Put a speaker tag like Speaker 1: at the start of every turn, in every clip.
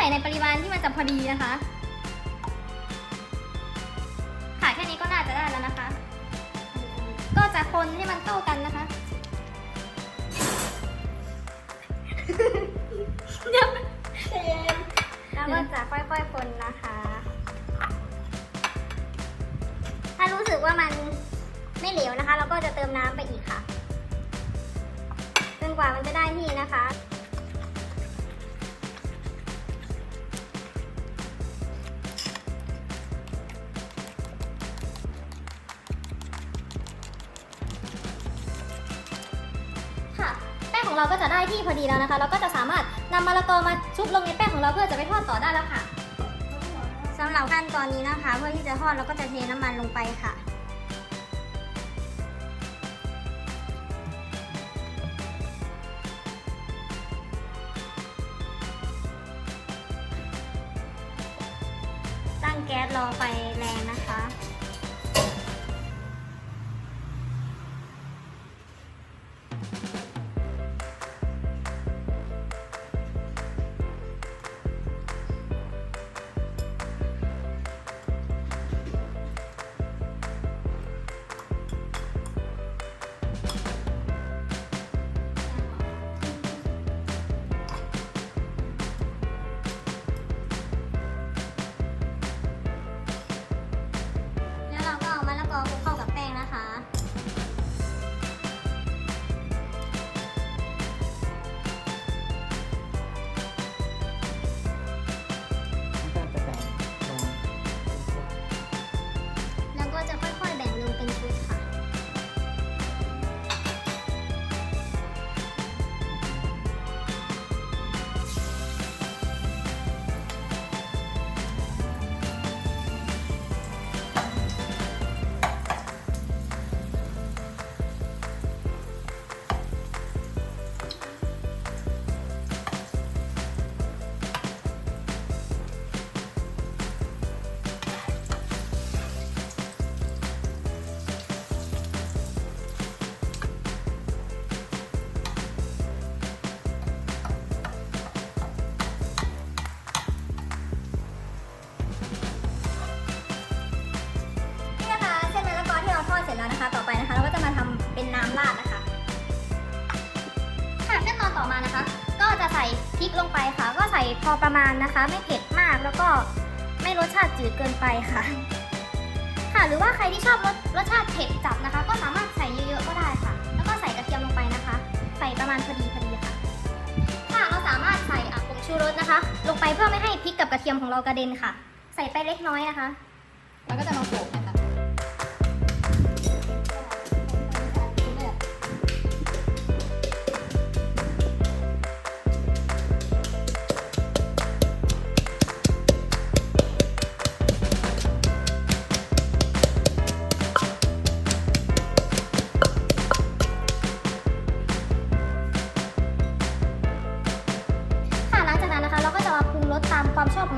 Speaker 1: ส่ในปริมาณที่มันจะพอดีนะคะ ค่ะแค่นี้ก็น่าจะได้แล้วนะคะ ก็จะคนให้มันเข้ากันนะคะนแล้วก็จะค่อยๆคนนะคะ ถ้ารู้สึกว่ามันไม่เหลวนะคะ เราก็จะเติมน้ำไปอีกค่ะจนกว่ามันจะได้ที่นะคะ ของเราก็จะได้ที่พอดีแล้วนะคะ เราก็จะสามารถนำมะละกอมาชุบลงในแป้งของเราเพื่อจะไปทอดต่อได้แล้วค่ะสำหรับขั้นตอนนี้นะคะ เพื่อที่จะทอดเราก็จะเทน้ำมันลงไปค่ะ ตั้งแก๊สรอไฟแรงนะคะ พริกลงไปค่ะ ก็ใส่พอประมาณนะคะ ไม่เผ็ดมากแล้วก็ไม่รสชาติจืดเกินไปค่ะ ค่ะหรือว่าใครที่ชอบรสรสชาติเผ็ดจัดนะคะ ก็สามารถใส่เยอะๆก็ได้ค่ะ แล้วก็ใส่กระเทียมลงไปนะคะ ใส่ประมาณพอดีพอดีค่ะ ค่ะเราสามารถใส่อะผงชูรสนะคะ ลงไปเพื่อไม่ให้พริกกับกระเทียมของเรากระเด็นค่ะ ใส่ไปเล็กน้อยนะคะ
Speaker 2: แล้วก็จะมาโขลกนะคะ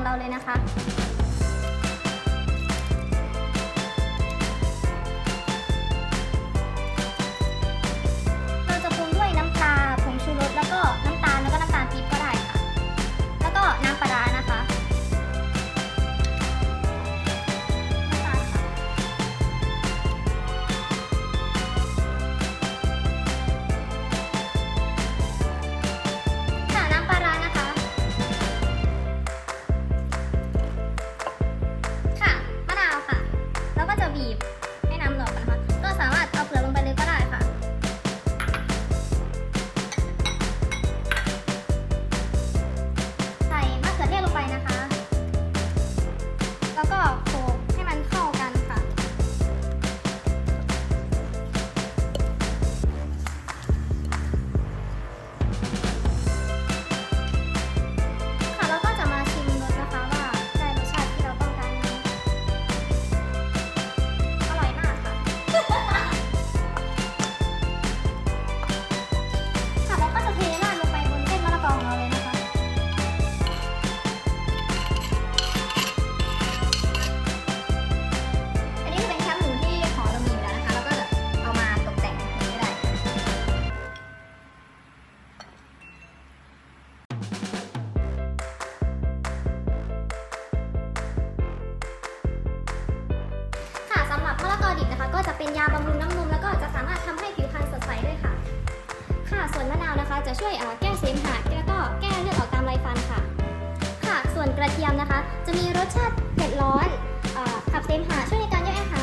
Speaker 1: เราเลยนะคะเราจะ เป็นยาบำรุงน้ำนมแล้วก็จะสามารถทำให้ผิวพรรณสดใสด้วยค่ะ ค่ะส่วนมะนาวนะคะ จะช่วยแก้เสมหะแล้วก็แก้เลือดออกตามไรฟันค่ะ ค่ะส่วนกระเทียมนะคะ จะมีรสชาติเผ็ดร้อนขับเสมหะช่วยในการย่อยอาหาร